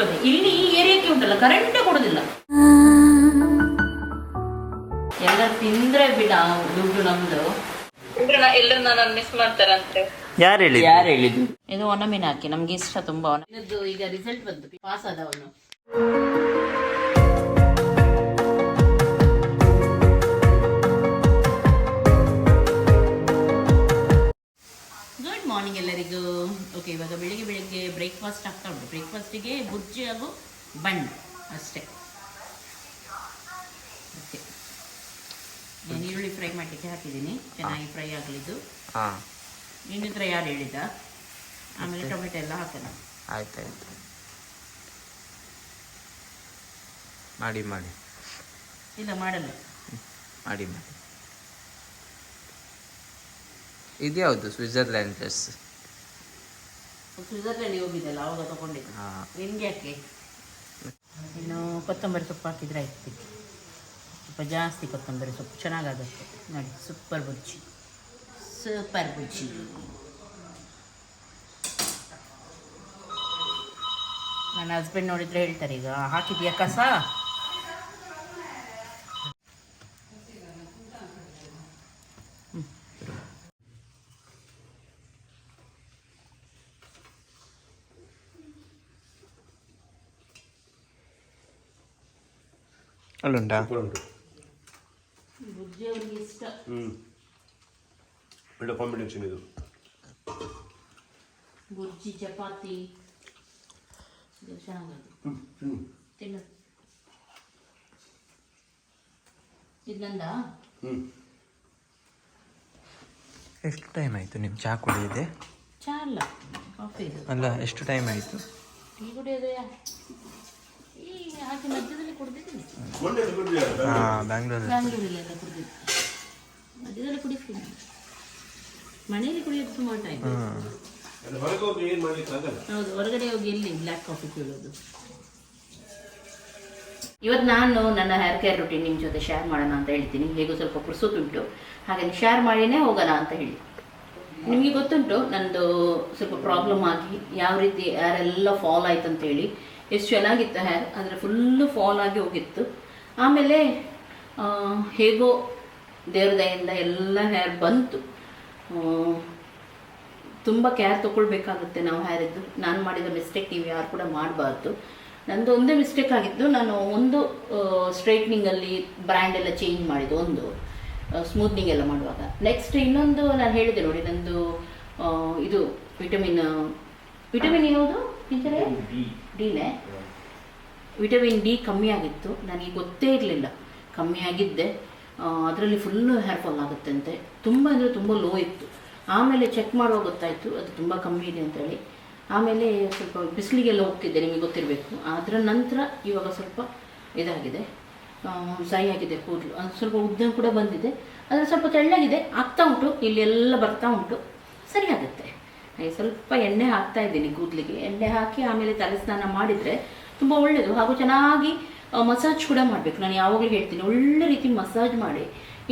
ಸಿಗ್ತದೆ ಇಲ್ಲಿ ಈ ಏರಿಯಾಕ್ಕೆ ಉಂಟಲ್ಲ ಕರೆಂಟ್ ಕೊಡೋದಿಲ್ಲ. ಎಲ್ಲ ತಿಂದ್ರೆ ಬಿಡ ದುಡ್ಡು ನಮ್ದು. ಎಲ್ಲರೂ ನನ್ನ ಮಿಸ್ ಮಾಡ್ತಾರಂತೆ. ಯಾರು ಹೇಳಿದ್ದು? ಯಾರು ಹೇಳಿದ್ದು? ಇದು ಒಣ ಮೀನು ಹಾಕಿ ನಮ್ಗೆ ಇಷ್ಟ ತುಂಬಾ ಒಣ ಇದು ಈಗ ರಿಸಲ್ಟ್ ಬಂತು ಪಾಸ್ ಆದವನು. ಮಾರ್ನಿಂಗ್ ಎಲ್ಲರಿಗೂ. ಓಕೆ ಇವಾಗ ಬೆಳಿಗ್ಗೆ ಬೆಳಿಗ್ಗೆ ಬ್ರೇಕ್ಫಾಸ್ಟ್ ಆಗ್ತಾ ಉಂಟು. ಬ್ರೇಕ್ಫಾಸ್ಟಿಗೆ ಬುಜ್ಜಿ ಹಾಗೂ ಬಣ್ಣ ಅಷ್ಟೇ. ಓಕೆ ನಾನು ಈರುಳ್ಳಿ ಫ್ರೈ ಮಾಡಲಿಕ್ಕೆ ಹಾಕಿದ್ದೀನಿ. ಚೆನ್ನಾಗಿ ಫ್ರೈ ಆಗಲಿದ್ದು. ನಿನ್ನ ಹತ್ರ ಯಾರು ಹೇಳಿದ ಆಮೇಲೆ ಟೊಮೆಟೊ ಎಲ್ಲ ಹಾಕೋಣ. ಆಯ್ತಾಯ್ತು. ಮಾಡಿ ಮಾಡಿ. ಇಲ್ಲ ಮಾಡಲ್ಲ. ಮಾಡಿ ಮಾಡಿ. ಇದು ಯಾವುದು? ಸ್ವಿಟ್ಜರ್ಲ್ಯಾಂಡ್ ಡ್ರೆಸ್ ಸ್ವಿಟ್ಜರ್ಲೆಂಡ್ ಹೋಗಿದ್ದಲ್ಲ ಅವಾಗ ತಗೊಂಡಿದ್ದು. ಹಾ. ಯಾಕೆ? ಇನ್ನು ಕೊತ್ತಂಬರಿ ಸೊಪ್ಪು ಹಾಕಿದ್ರೆ ಆಯ್ತು. ಸ್ವಲ್ಪ ಜಾಸ್ತಿ ಕೊತ್ತಂಬರಿ ಸೊಪ್ಪು. ಚೆನ್ನಾಗಾಗುತ್ತೆ ನೋಡಿ ಸೂಪರ್ ಬುಜ್ಜಿ. ಸೂಪರ್ ಬುಜ್ಜಿ. ನನ್ನ ಹಸ್ಬೆಂಡ್ ನೋಡಿದ್ರೆ ಹೇಳ್ತಾರೆ ಈಗ ಹಾಕಿದ್ಯಾ ಕಸ? ಅಲ್ಲುಂಟಾ? ಉಂಟು. ಬುಜ್ಜಿ ಅವ್ರಿಗೆ ಇಷ್ಟ. ಹ್ಞೂ ಒಳ್ಳೆ ಕಾಂಬಿನೇಷನ್ ಇದು. ಬುರ್ಜಿ ಚಪಾತಿ. ಹ್ಞೂ ಹ್ಞೂ ತಿನ್ನು. ಇದನ್ನಂದ ಹ್ಞೂ ಎಷ್ಟು ಟೈಮ್ ಆಯಿತು ನಿಮ್ಮ ಚಹಾ ಕುಡಿಯಿದೆ? ಚಾ ಅಲ್ಲ ಕಾಫಿ ಇದು. ಅಲ್ಲ ಎಷ್ಟು ಟೈಮ್ ಆಯಿತು? ಟೀ ಕುಡಿಯೋದು ಯಾ ಈ ಹಾಗೆ ಮಧ್ಯದಲ್ಲಿ ಕುಡ್ದಿದ್ದೀನಿ. ಹಾಂ ಬ್ಯಾಂಗ್ಳೂರಲ್ಲಿ. ಬ್ಯಾಂಗ್ಳೂರಲ್ಲೆಲ್ಲ ಕುಡ್ದಿದ್ದು ಮಧ್ಯದಲ್ಲಿ ಕುಡಿತೀನಿ. ಮನೆಯಲ್ಲಿ ಕುಡಿಯೋದು ತುಂಬ ಟೈಮ್ ಹೌದು ಹೊರಗಡೆ ಹೋಗಿ ಎಲ್ಲಿ? ಬ್ಲ್ಯಾಕ್ ಕಾಫಿ ಕೇಳೋದು. ಇವತ್ತು ನಾನು ನನ್ನ ಹೇರ್ ಕೇರ್ ರುಟೀನ್ ನಿಮ್ಮ ಜೊತೆ ಶೇರ್ ಮಾಡೋಣ ಅಂತ ಹೇಳ್ತೀನಿ ಹೇಗೂ ಸ್ವಲ್ಪ ಪುರ್ಸೊತ್ತುಂಟು ಹಾಗೆ ಶೇರ್ ಮಾಡಿನೇ ಹೋಗೋಣ ಅಂತ ಹೇಳಿ. ನಿಮಗೆ ಗೊತ್ತುಂಟು ನಂದು ಸ್ವಲ್ಪ ಪ್ರಾಬ್ಲಮ್ ಆಗಿ ಯಾವ ರೀತಿ ಯಾರೆಲ್ಲ ಫಾಲ್ ಆಯ್ತು ಅಂತ ಹೇಳಿ ಎಷ್ಟು ಚೆನ್ನಾಗಿತ್ತು ಹ್ಯಾರ್ ಅಂದರೆ ಫುಲ್ಲು ಫಾಲ್ ಆಗಿ ಹೋಗಿತ್ತು. ಆಮೇಲೆ ಹೇಗೋ ದೇವ್ರ ದಯಿಂದ ಎಲ್ಲ ಹೇರ್ ಬಂತು. ತುಂಬ ಕೇರ್ ತೊಗೊಳ್ಬೇಕಾಗುತ್ತೆ ನಾವು ಹೇರಿದ್ದು ನಾನು ಮಾಡಿದ ಮಿಸ್ಟೇಕ್ ನೀವು ಯಾರು ಕೂಡ ಮಾಡಬಾರ್ದು. ನಂದು ಒಂದೇ ಮಿಸ್ಟೇಕ್ ಆಗಿತ್ತು ನಾನು ಒಂದು ಸ್ಟ್ರೈಟ್ನಿಂಗಲ್ಲಿ ಬ್ರ್ಯಾಂಡ್ ಎಲ್ಲ ಚೇಂಜ್ ಮಾಡಿದ್ದು, ಒಂದು ಸ್ಮೂತ್ನಿಂಗ್ ಎಲ್ಲ ಮಾಡುವಾಗ. ನೆಕ್ಸ್ಟ್ ಇನ್ನೊಂದು ನಾನು ಹೇಳಿದೆ ನೋಡಿ, ನಂದು ಇದು ವಿಟಮಿನ್ ವಿಟಮಿನ್ ಯಾವುದು? ಡಿನೇ ವಿಟಮಿನ್ ಡಿ ಕಮ್ಮಿ ಆಗಿತ್ತು. ನನಗೆ ಗೊತ್ತೇ ಇರಲಿಲ್ಲ. ಕಮ್ಮಿ ಆಗಿದ್ದೆ. ಅದರಲ್ಲಿ ಫುಲ್ಲು ಹೇರ್ ಫಾಲ್ ಆಗುತ್ತೆ ಅಂತೆ ತುಂಬ ಅಂದರೆ ತುಂಬ ಲೋ ಇತ್ತು. ಆಮೇಲೆ ಚೆಕ್ ಮಾಡುವಾಗ ಗೊತ್ತಾಯಿತು ಅದು ತುಂಬ ಕಮ್ಮಿ ಇದೆ ಅಂತೇಳಿ ಆಮೇಲೆ ಸ್ವಲ್ಪ ಬಿಸಿಲಿಗೆಲ್ಲ ಹೋಗ್ತಿದ್ದೆ ನಿಮಗೆ ಗೊತ್ತಿರಬೇಕು. ಅದರ ನಂತರ ಇವಾಗ ಸ್ವಲ್ಪ ಇದಾಗಿದೆ. ಸೈ ಆಗಿದೆ ಕೂದಲು. ಅದು ಸ್ವಲ್ಪ ಉದ್ದ ಕೂಡ ಬಂದಿದೆ. ಅದರ ಸ್ವಲ್ಪ ತೆಳ್ಳಗಿದೆ. ಆಗ್ತಾ ಉಂಟು. ಇಲ್ಲಿ ಎಲ್ಲ ಬರ್ತಾ ಉಂಟು. ಸರಿ ಆಗುತ್ತೆ. ಹಾಗೆ ಸ್ವಲ್ಪ ಎಣ್ಣೆ ಹಾಕ್ತಾ ಇದ್ದೀನಿ ಕೂದಲಿಗೆ. ಎಣ್ಣೆ ಹಾಕಿ ಆಮೇಲೆ ತಲೆ ಸ್ನಾನ ಮಾಡಿದರೆ ತುಂಬ ಒಳ್ಳೆಯದು ಹಾಗೂ ಚೆನ್ನಾಗಿ ಮಸಾಜ್ ಕೂಡ ಮಾಡಬೇಕು. ನಾನು ಯಾವಾಗಲೂ ಹೇಳ್ತೀನಿ, ಒಳ್ಳೆ ರೀತಿ ಮಸಾಜ್ ಮಾಡಿ.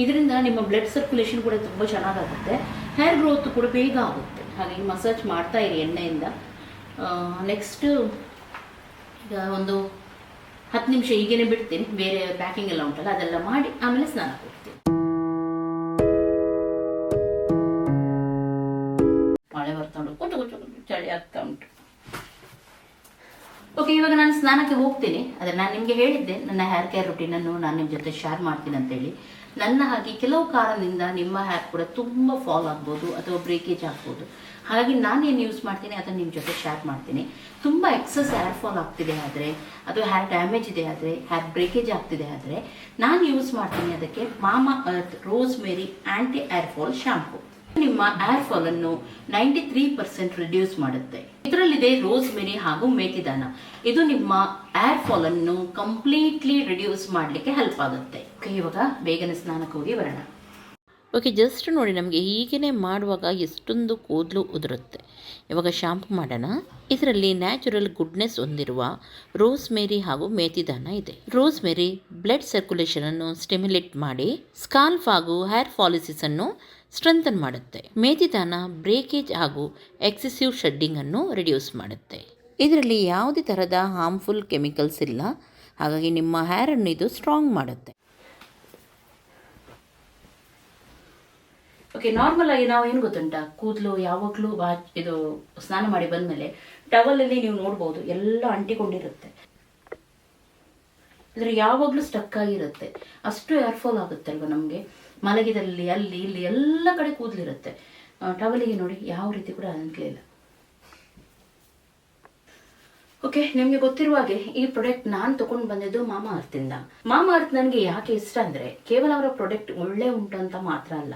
ಇದರಿಂದ ನಿಮ್ಮ ಬ್ಲಡ್ ಸರ್ಕ್ಯುಲೇಷನ್ ಕೂಡ ತುಂಬ ಚೆನ್ನಾಗಾಗುತ್ತೆ. ಹೇರ್ ಗ್ರೋತ್ ಕೂಡ ಬೇಗ ಆಗುತ್ತೆ. ಹಾಗೆ ಮಸಾಜ್ ಮಾಡ್ತಾ ಇರಿ ಎಣ್ಣೆಯಿಂದ. ನೆಕ್ಸ್ಟ್ ಈಗ ಒಂದು ಹತ್ತು ನಿಮಿಷ ಈಗೇನೆ ಬಿಡ್ತೀನಿ. ಬೇರೆ ಪ್ಯಾಕಿಂಗ್ ಎಲ್ಲ ಉಂಟಲ್ಲ, ಅದೆಲ್ಲ ಮಾಡಿ ಆಮೇಲೆ ಸ್ನಾನ ಚಳಿ ಆಗ್ತಾ ಉಂಟು. ಓಕೆ ಇವಾಗ ನಾನು ಸ್ನಾನಕ್ಕೆ ಹೋಗ್ತೀನಿ. ಆದರೆ ನಾನು ನಿಮಗೆ ಹೇಳಿದ್ದೆ, ನನ್ನ ಹೇರ್ ಕೇರ್ ರುಟೀನನ್ನು ನಾನು ನಿಮ್ಮ ಜೊತೆ ಶೇರ್ ಮಾಡ್ತೀನಿ ಅಂತೇಳಿ ನನ್ನ ಹಾಗೆ ಕೆಲವು ಕಾರಣದಿಂದ ನಿಮ್ಮ ಹೇರ್ ಕೂಡ ತುಂಬ ಫಾಲ್ ಆಗ್ಬೋದು ಅಥವಾ ಬ್ರೇಕೇಜ್ ಆಗ್ಬೋದು. ಹಾಗಾಗಿ ನಾನು ಏನು ಯೂಸ್ ಮಾಡ್ತೀನಿ, ಅದನ್ನು ನಿಮ್ಮ ಜೊತೆ ಶೇರ್ ಮಾಡ್ತೀನಿ. ತುಂಬ ಎಕ್ಸಸ್ ಹೇರ್ ಫಾಲ್ ಆಗ್ತಿದೆ ಆದರೆ ಅದು ಹೇರ್ ಡ್ಯಾಮೇಜ್ ಇದೆ ಆದರೆ ಹೇರ್ ಬ್ರೇಕೇಜ್ ಆಗ್ತಿದೆ ಆದರೆ, ನಾನು ಯೂಸ್ ಮಾಡ್ತೀನಿ ಅದಕ್ಕೆ Mamaearth rosemary anti hair fall shampoo ನಿಮ್ಮ ಏರ್ ಫಾಲ್ ಅನ್ನು ನೈಂಟಿ ತ್ರೀ ಪರ್ಸೆಂಟ್ ರಿಡ್ಯೂಸ್ ಮಾಡುತ್ತೆ. ಇದರಲ್ಲಿದೆ ರೋಸ್ ಮೆರಿ ಹಾಗೂ ಮೇಥಿದಾನ ಇದು ನಿಮ್ಮ ಏರ್ ಫಾಲ್ ಅನ್ನು ಕಂಪ್ಲೀಟ್ಲಿ ರಿಡ್ಯೂಸ್ ಮಾಡಲಿಕ್ಕೆ ಹೆಲ್ಪ್ ಆಗುತ್ತೆ. ಇವಾಗ ಬೇಗನೆ ಸ್ನಾನಕ್ಕೆ ಹೋಗಿ ಬರೋಣ. ಓಕೆ ಜಸ್ಟ್ ನೋಡಿ ನಮಗೆ ಹೀಗೇ ಮಾಡುವಾಗ ಎಷ್ಟೊಂದು ಕೂದಲು ಉದುರುತ್ತೆ. ಇವಾಗ ಶಾಂಪು ಮಾಡೋಣ. ಇದರಲ್ಲಿ ನ್ಯಾಚುರಲ್ ಗುಡ್ನೆಸ್ ಹೊಂದಿರುವ ರೋಸ್ ಮೇರಿ ಹಾಗೂ ಮೇಥಿದಾನ ಇದೆ. ರೋಸ್ ಮೇರಿ ಬ್ಲಡ್ ಸರ್ಕ್ಯುಲೇಷನ್ ಅನ್ನು ಸ್ಟಿಮ್ಯುಲೇಟ್ ಮಾಡಿ ಸ್ಕಾಲ್ಫ್ ಹಾಗೂ ಹೇರ್ ಫಾಲಿಸಿಸ್ ಅನ್ನು ಸ್ಟ್ರೆಂಥನ್ ಮಾಡುತ್ತೆ. ಮೇತಿದಾನ ಬ್ರೇಕೇಜ್ ಹಾಗೂ ಎಕ್ಸೆಸಿವ್ ಶೆಡ್ಡಿಂಗನ್ನು ರಿಡ್ಯೂಸ್ ಮಾಡುತ್ತೆ. ಇದರಲ್ಲಿ ಯಾವುದೇ ಥರದ ಹಾರ್ಮ್ಫುಲ್ ಕೆಮಿಕಲ್ಸ್ ಇಲ್ಲ. ಹಾಗಾಗಿ ನಿಮ್ಮ ಹೇರನ್ನು ಇದು ಸ್ಟ್ರಾಂಗ್ ಮಾಡುತ್ತೆ. ಓಕೆ, ನಾರ್ಮಲ್ ಆಗಿ ನಾವು ಏನು ಗೊತ್ತುಂಟಾ? ಕೂದಲು ಯಾವಾಗಲೂ ಇದು ಸ್ನಾನ ಮಾಡಿ ಬಂದಮೇಲೆ ಟವಲಲ್ಲಿ ನೀವು ನೋಡ್ಬೋದು ಎಲ್ಲ ಅಂಟಿಕೊಂಡಿರುತ್ತೆ. ಇದ್ರ ಯಾವಾಗಲೂ ಸ್ಟಕ್ ಆಗಿರುತ್ತೆ. ಅಷ್ಟು ಏರ್ಫಾಲ್ ಆಗುತ್ತೆ ಅಲ್ವಾ ನಮಗೆ? ಮಲಗಿದಲ್ಲಿ, ಅಲ್ಲಿ, ಇಲ್ಲಿ ಎಲ್ಲ ಕಡೆ ಕೂದಲಿರುತ್ತೆ. ಟವಲಿಗೆ ನೋಡಿ ಯಾವ ರೀತಿ ಕೂಡ ಅಂಟ್ಲಿಲ್ಲ ಓಕೆ ನಿಮ್ಗೆ ಗೊತ್ತಿರುವ ಹಾಗೆ ಈ ಪ್ರಾಡಕ್ಟ್ ನಾನು ತಗೊಂಡು ಬಂದಿದ್ದು ಮಾಮಾ ಅರ್ಥಿಂದ. ಮಾಮಾ ಅರ್ತ್ ನನಗೆ ಯಾಕೆ ಇಷ್ಟ ಅಂದ್ರೆ ಕೇವಲ ಅವರ ಪ್ರಾಡಕ್ಟ್ ಒಳ್ಳೆ ಉಂಟು ಅಂತ ಮಾತ್ರ ಅಲ್ಲ.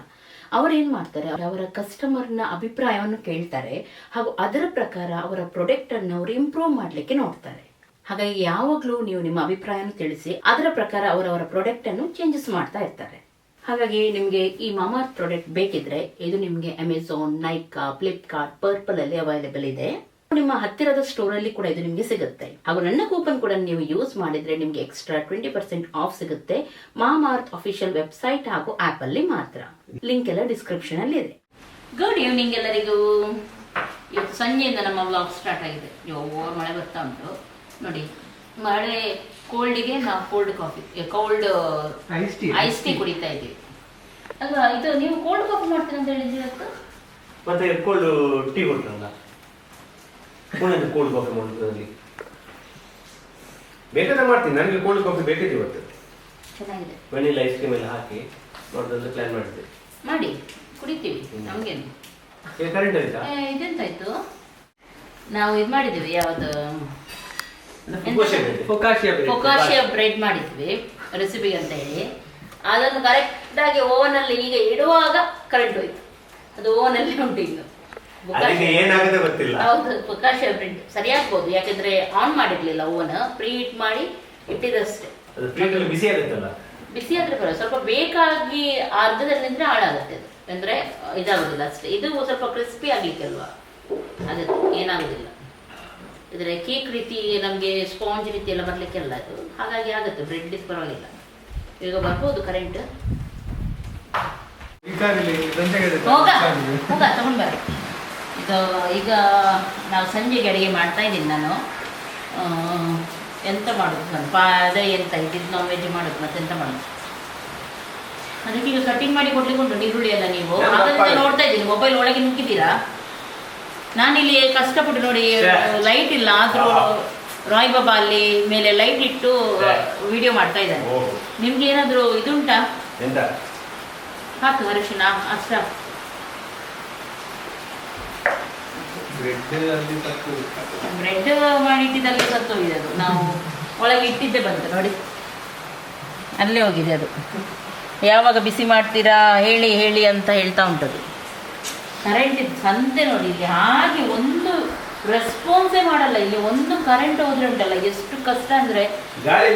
ಅವರು ಏನು ಮಾಡ್ತಾರೆ? ಅವರ ಕಸ್ಟಮರ್ನ ಅಭಿಪ್ರಾಯವನ್ನು ಕೇಳ್ತಾರೆ ಹಾಗೂ ಅದರ ಪ್ರಕಾರ ಅವರ ಪ್ರಾಡಕ್ಟ್ ಅನ್ನು ಅವರು ಇಂಪ್ರೂವ್ ಮಾಡ್ಲಿಕ್ಕೆ ನೋಡ್ತಾರೆ. ಹಾಗಾಗಿ ಯಾವಾಗಲೂ ನೀವು ನಿಮ್ಮ ಅಭಿಪ್ರಾಯವನ್ನು ತಿಳಿಸಿ, ಅದರ ಪ್ರಕಾರ ಅವರವರ ಪ್ರಾಡಕ್ಟ್ ಅನ್ನು ಚೇಂಜಸ್ ಮಾಡ್ತಾ ಇರ್ತಾರೆ. ಹಾಗಾಗಿ ನಿಮಗೆ ಈ ಮಾಮಾರ್ತ್ ಪ್ರಾಡಕ್ಟ್ ಬೇಕಿದ್ರೆ ಇದು ನಿಮಗೆ ಅಮೆಝಾನ್ ನೈಕಾ ಫ್ಲಿಪ್ಕಾರ್ಟ್ ಪರ್ಪಲ್ ಅಲ್ಲಿ ಅವೈಲೇಬಲ್ ಇದೆ. ನಿಮ್ಮ ಹತ್ತಿರದ ಸ್ಟೋರ್ ಅಲ್ಲಿ ಕೂಡ ಇದು ನಿಮಗೆ ಸಿಗುತ್ತೆ. ಹಾಗೂ ನನ್ನ ಕೂಪನ್ ಕೂಡ ನೀವು ಯೂಸ್ ಮಾಡಿದ್ರೆ ನಿಮಗೆ ಎಕ್ಸ್ಟ್ರಾ ಟ್ವೆಂಟಿ ಪರ್ಸೆಂಟ್ ಆಫ್ ಸಿಗುತ್ತೆ. ಮಾಮಾರ್ತ್ ಅಫಿಷಿಯಲ್ ವೆಬ್ಸೈಟ್ ಹಾಗೂ ಆಪ್ ಅಲ್ಲಿ ಮಾತ್ರ. ಲಿಂಕ್ ಎಲ್ಲ ಡಿಸ್ಕ್ರಿಪ್ಷನ್ ಅಲ್ಲಿ ಇದೆ. ಗುಡ್ ಈವ್ನಿಂಗ್ ಎಲ್ಲರಿಗೂ. ಇವತ್ತು ಸಂಜೆಯಿಂದ ನಮ್ಮ ವ್ಲಾಗ್ ಸ್ಟಾರ್ಟ್ ಆಗಿದೆ. ಮಳೆ ಬರ್ತಾ ಉಂಟು. ನೋಡಿ, ಮಳೆ ಕೋಲ್ಡಿಗೆ ನಾವು cold coffee cold ice tea ice tea ಕುಡಿತಾ ಇದ್ದೀವಿ. ಅಲ್ವಾ ಇದು ನೀವು ಕೋಲ್ಡ್ ಕಾಫಿ ಮಾಡ್ತೀರ ಅಂತ ಹೇಳಿದ್ರಿ ಇವತ್ತು? ಮತ್ತೆ ಕೋಲ್ಡ್ ಟೀ ಕೊಡ್ತಾರಲ್ಲ? ಕೋಲ್ಡ್ ಕೋಲ್ಡ್ ಕಾಫಿ ಮಾಡೋದ್ರಲ್ಲಿ ಬೇಕಾದ್ರೆ ಮಾಡ್ತೀನಿ ನನಗೆ ಕೋಲ್ಡ್ ಕಾಫಿ ಬೇಕಿದೆ ಇವತ್ತು. ಚೆನ್ನಾಗಿದೆ. ವೆನಿಲ್ಲ ಐಸ್ ಕ್ರೀಮ್ ಎಲ್ಲ ಹಾಕಿ ಮಾಡೋದಂತ ಪ್ಲಾನ್ ಮಾಡಿದ್ದೆ ಮಾಡಿ ಕುಡಿತೀವಿ ನಮಗೇನು. ಕರೆಂಟ್ ಆಯ್ತಾ? ಇದೆಂತಾಯ್ತು? ನಾವು ಇದು ಮಾಡಿದ್ದೀವಿ ಯಾವುದು? ಫೊಕಾಶಿಯ ಬ್ರೆಡ್ ಮಾಡಿದ್ವಿ ರೆಸಿಪಿ ಅಂತ ಹೇಳಿ ಅದನ್ನು ಕರೆಕ್ಟಾಗಿ ಅಲ್ಲಿ ಈಗ ಇಡುವಾಗ ಕರೆಂಟ್ ಹೋಯ್ತು. ಅದು ಓವನಲ್ಲೇ ಉಂಟು ಇನ್ನು ಅದಕ್ಕೆ ಏನಾಗದೆ ಗೊತ್ತಿಲ್ಲ. ಹೌದು ಫೊಕಾಶಿಯ ಬ್ರೆಡ್ ಸರಿಯಾಗ್ಬೋದು ಯಾಕಂದ್ರೆ ಆನ್ ಮಾಡಿರ್ಲಿಲ್ಲ ಓವನ್ ಪ್ರೀ ಹೀಟ್ ಮಾಡಿ ಇಟ್ಟಿದ್ದಷ್ಟೇ ಬಿಸಿ ಆಗುತ್ತಲ್ಲ ಬಿಸಿ ಆದ್ರೆ ಬರೋ ಸ್ವಲ್ಪ ಬೇಕಾಗಿ ಅರ್ಧದಲ್ಲಿ ನಿಂತ್ರೆ ಹಾಳಾಗುತ್ತೆ ಅದು. ಅಂದ್ರೆ ಇದಾಗುದಿಲ್ಲ ಅಷ್ಟೇ. ಇದು ಸ್ವಲ್ಪ ಕ್ರಿಸ್ಪಿ ಆಗ್ಲಿಕ್ಕೆ ಅಲ್ವಾ? ಅದೇ ಏನಾಗೋದಿಲ್ಲ. ಇದ್ರೆ ಕೇಕ್ ರೀತಿ ನಮಗೆ ಸ್ಪಾಂಜ್ ರೀತಿ ಎಲ್ಲ ಬರ್ಲಿಕ್ಕೆ ಅಲ್ಲ ಅದು. ಹಾಗಾಗಿ ಆಗುತ್ತೆ ಬ್ರೆಡ್ ಇದು ಪರವಾಗಿಲ್ಲ. ಈಗ ಬರ್ಬೋದು ಕರೆಂಟ್ ಹೋಗ? ಇದು ಈಗ ನಾವು ಸಂಜೆಗೆ ಅಡುಗೆ ಮಾಡ್ತಾ ಇದ್ದೀನಿ ನಾನು. ಎಂತ ಮಾಡೋದು ನಾನು? ಪಾ ಅದೇ ಎಂತ ಇದ್ದಿದ್ದು ನಾನ್ ವೆಜ್ ಮಾಡೋದು ಮತ್ತೆ ಎಂತ ಮಾಡೋದು? ಅದಕ್ಕೆ ಈಗ ಕಟಿಂಗ್ ಮಾಡಿ ಕೊಡ್ಲಿಕ್ಕೆ ಉಂಟು ಈರುಳ್ಳಿ ಎಲ್ಲ ನೀವು. ನೋಡ್ತಾ ಇದ್ದೀನಿ ಮೊಬೈಲ್ ಒಳಗೆ ನುಗ್ಗಿದ್ದೀರಾ? ನಾನಿಲ್ಲಿ ಕಷ್ಟಪಟ್ಟು ನೋಡಿ ಲೈಟ್ ಇಲ್ಲ ಆದ್ರೂ ರಾಯ್ ಬಾಬಾ ಅಲ್ಲಿ ಮೇಲೆ ಲೈಟ್ ಇಟ್ಟು ವಿಡಿಯೋ ಮಾಡ್ತಾ ಇದ್ದಾನೆ. ನಿಮ್ಗೆ ಏನಾದರೂ ಇದುಂಟಾ? ಹಾಕು ಅರಿಶಿನ ಅಷ್ಟ ಬ್ರೆಡ್ ಮಾಡಿಟ್ಟಿದ್ದಲ್ಲಿ ಸತ್ತು ಹೋಗಿದೆ ಅದು. ನಾವು ಒಳಗೆ ಇಟ್ಟಿದ್ದೆ ಬಂತು ನೋಡಿ. ಅಲ್ಲೇ ಹೋಗಿದೆ ಅದು. ಯಾವಾಗ ಬಿಸಿ ಮಾಡ್ತೀರಾ ಹೇಳಿ ಹೇಳಿ ಅಂತ ಹೇಳ್ತಾ ಉಂಟದು ಕರೆಂಟ್ ಇದು ಸಂತೆ ನೋಡಿ ಇಲ್ಲಿ ಹಾಗೆ ಒಂದು ರೆಸ್ಪಾನ್ಸೇ ಮಾಡಲ್ಲ ಇಲ್ಲಿ ಒಂದು ಕರೆಂಟ್ ಹೋದ್ರೆ ಉಂಟಲ್ಲ ಎಷ್ಟು ಕಷ್ಟ ಅಂದ್ರೆ ಗಾಳಿ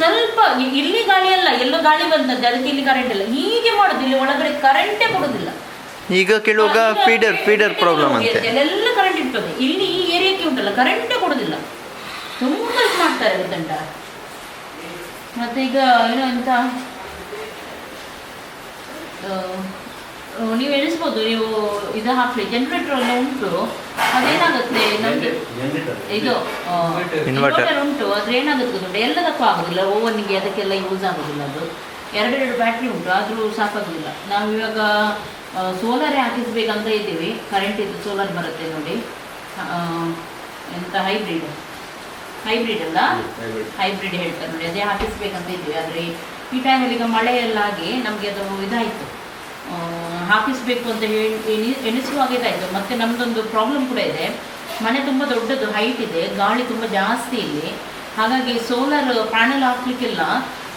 ಸ್ವಲ್ಪ ಇಲ್ಲಿ ಗಾಳಿ ಅಲ್ಲ ಎಲ್ಲೋ ಗಾಳಿ ಬಂದದ್ದು ಅದಕ್ಕೆ ಇಲ್ಲಿ ಕರೆಂಟ್ ಇಲ್ಲ. ಹೀಗೆ ಮಾಡುದು ಇಲ್ಲಿ ಒಳಗಡೆ ಕರೆಂಟೇ ಕೊಡುದಿಲ್ಲ. ಈಗ ಕೇಳುವಾಗ ಫೀಡರ್ ಫೀಡರ್ ಪ್ರಾಬ್ಲಮ್ ಅಂತೆ. ಎಲ್ಲ ಕರೆಂಟ್ ಇರ್ತದೆ. ಇಲ್ಲಿ ಈ ಏರಿಯಾಕ್ಕೆ ಉಂಟಲ್ಲ ಕರೆಂಟೇ ಕೊಡುದಿಲ್ಲ. ತುಂಬಾ ಇದು ಮಾಡ್ತಾರೆ ಗೊತ್ತಂಟ? ಮತ್ತೆ ಈಗ ಏನು ಆ, ನೀವು ಎಣಿಸ್ಬೋದು ನೀವು ಇದು ಹಾಕ್ಲಿ. ಜನರೇಟರ್ ಎಲ್ಲ ಉಂಟು. ಅದೇನಾಗುತ್ತೆ? ಇದು ಇನ್ವರ್ಟರ್ ಉಂಟು. ಆದ್ರೆ ಏನಾಗುತ್ತೆ ಗೊತ್ತುಂಟು? ಎಲ್ಲದಕ್ಕೂ ಆಗೋದಿಲ್ಲ. ಓವನ್ಗೆ ಅದಕ್ಕೆಲ್ಲ ಯೂಸ್ ಆಗೋದಿಲ್ಲ ಅದು. ಎರಡೆರಡು ಬ್ಯಾಟ್ರಿ ಉಂಟು. ಆದ್ರೂ ಸಾಕಾಗೋದಿಲ್ಲ. ನಾವು ಇವಾಗ ಸೋಲಾರೇ ಹಾಕಿಸ್ಬೇಕಂತ ಇದ್ದೀವಿ. ಕರೆಂಟ್ ಇದು ಸೋಲಾರ್ ಬರುತ್ತೆ ನೋಡಿ. ಆ, ಎಂತ ಹೈಬ್ರಿಡ್ ಹೈಬ್ರಿಡ್ ಅಲ್ಲ? ಹೈಬ್ರಿಡ್ ಹೇಳ್ತಾರೆ ನೋಡಿ. ಅದೇ ಹಾಕಿಸ್ಬೇಕಂತ ಇದ್ದೀವಿ. ಆದ್ರೆ ಈ ಟೈಮಲ್ಲಿ ಈಗ ಮಳೆ ಎಲ್ಲ ಆಗಿ ನಮಗೆ ಅದು ಇದಾಯಿತು. ಹಾಕಿಸ್ಬೇಕು ಅಂತ ಹೇಳಿ ಎಣಿ ಎಣಿಸುವಾಗ ಇದಾಯಿತು ಮತ್ತು ನಮ್ಮದೊಂದು ಪ್ರಾಬ್ಲಮ್ ಕೂಡ ಇದೆ. ಮನೆ ತುಂಬ ದೊಡ್ಡದು ಹೈಟ್ ಇದೆ ಗಾಳಿ ತುಂಬ ಜಾಸ್ತಿ ಇಲ್ಲಿ. ಹಾಗಾಗಿ ಸೋಲಾರ್ ಪ್ಯಾನೆಲ್ ಹಾಕ್ಲಿಕ್ಕೆಲ್ಲ